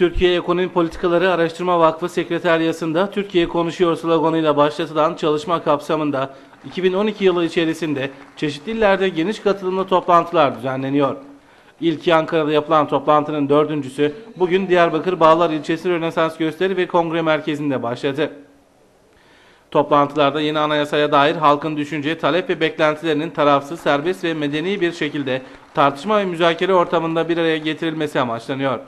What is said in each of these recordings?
Türkiye Ekonomi Politikaları Araştırma Vakfı Sekreteriyası'nda Türkiye Konuşuyor sloganıyla başlatılan çalışma kapsamında 2012 yılı içerisinde çeşitli illerde geniş katılımlı toplantılar düzenleniyor. İlki Ankara'da yapılan toplantının dördüncüsü bugün Diyarbakır Bağlar İlçesi Rönesans Gösteri ve Kongre Merkezi'nde başladı. Toplantılarda yeni anayasaya dair halkın düşünce, talep ve beklentilerinin tarafsız, serbest ve medeni bir şekilde tartışma ve müzakere ortamında bir araya getirilmesi amaçlanıyor.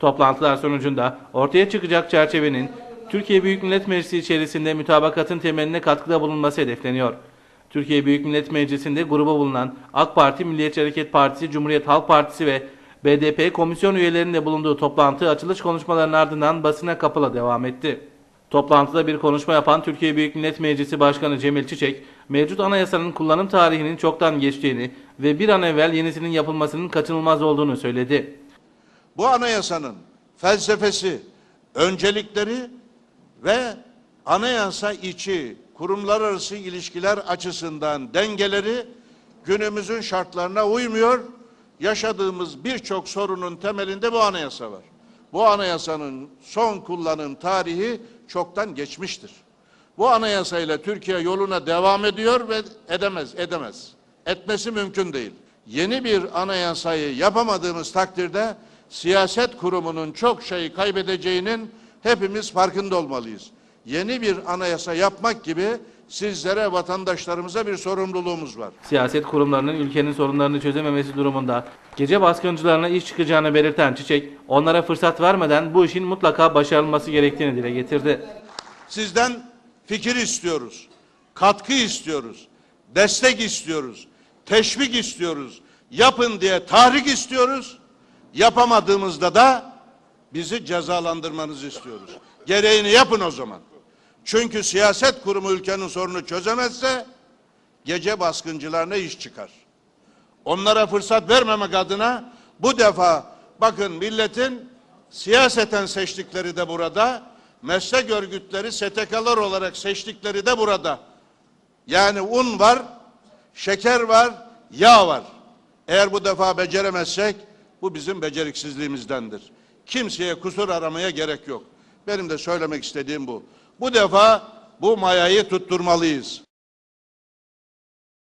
Toplantılar sonucunda ortaya çıkacak çerçevenin Türkiye Büyük Millet Meclisi içerisinde mütabakatın temeline katkıda bulunması hedefleniyor. Türkiye Büyük Millet Meclisi'nde gruba bulunan AK Parti, Milliyetçi Hareket Partisi, Cumhuriyet Halk Partisi ve BDP komisyon üyelerinin bulunduğu toplantı açılış konuşmalarının ardından basına kapalı devam etti. Toplantıda bir konuşma yapan Türkiye Büyük Millet Meclisi Başkanı Cemil Çiçek, mevcut anayasanın kullanım tarihinin çoktan geçtiğini ve bir an evvel yenisinin yapılmasının kaçınılmaz olduğunu söyledi. Bu anayasanın felsefesi, öncelikleri ve anayasa içi kurumlar arası ilişkiler açısından dengeleri günümüzün şartlarına uymuyor. Yaşadığımız birçok sorunun temelinde bu anayasa var. Bu anayasanın son kullanım tarihi çoktan geçmiştir. Bu anayasayla Türkiye yoluna devam ediyor ve edemez, edemez. Etmesi mümkün değil. Yeni bir anayasayı yapamadığımız takdirde siyaset kurumunun çok şey kaybedeceğinin hepimiz farkında olmalıyız. Yeni bir anayasa yapmak gibi sizlere, vatandaşlarımıza bir sorumluluğumuz var. Siyaset kurumlarının ülkenin sorunlarını çözememesi durumunda gece baskıncılarına iş çıkacağını belirten Çiçek, onlara fırsat vermeden bu işin mutlaka başarılması gerektiğini dile getirdi. Sizden fikir istiyoruz, katkı istiyoruz, destek istiyoruz, teşvik istiyoruz, yapın diye tahrik istiyoruz. Yapamadığımızda da bizi cezalandırmanızı istiyoruz. Gereğini yapın o zaman. Çünkü siyaset kurumu ülkenin sorunu çözemezse gece baskıncılarına iş çıkar. Onlara fırsat vermemek adına bu defa bakın milletin siyaseten seçtikleri de burada, meslek örgütleri STK'lar olarak seçtikleri de burada. Yani un var, şeker var, yağ var. Eğer bu defa beceremezsek bu bizim beceriksizliğimizdendir. Kimseye kusur aramaya gerek yok. Benim de söylemek istediğim bu. Bu defa bu mayayı tutturmalıyız.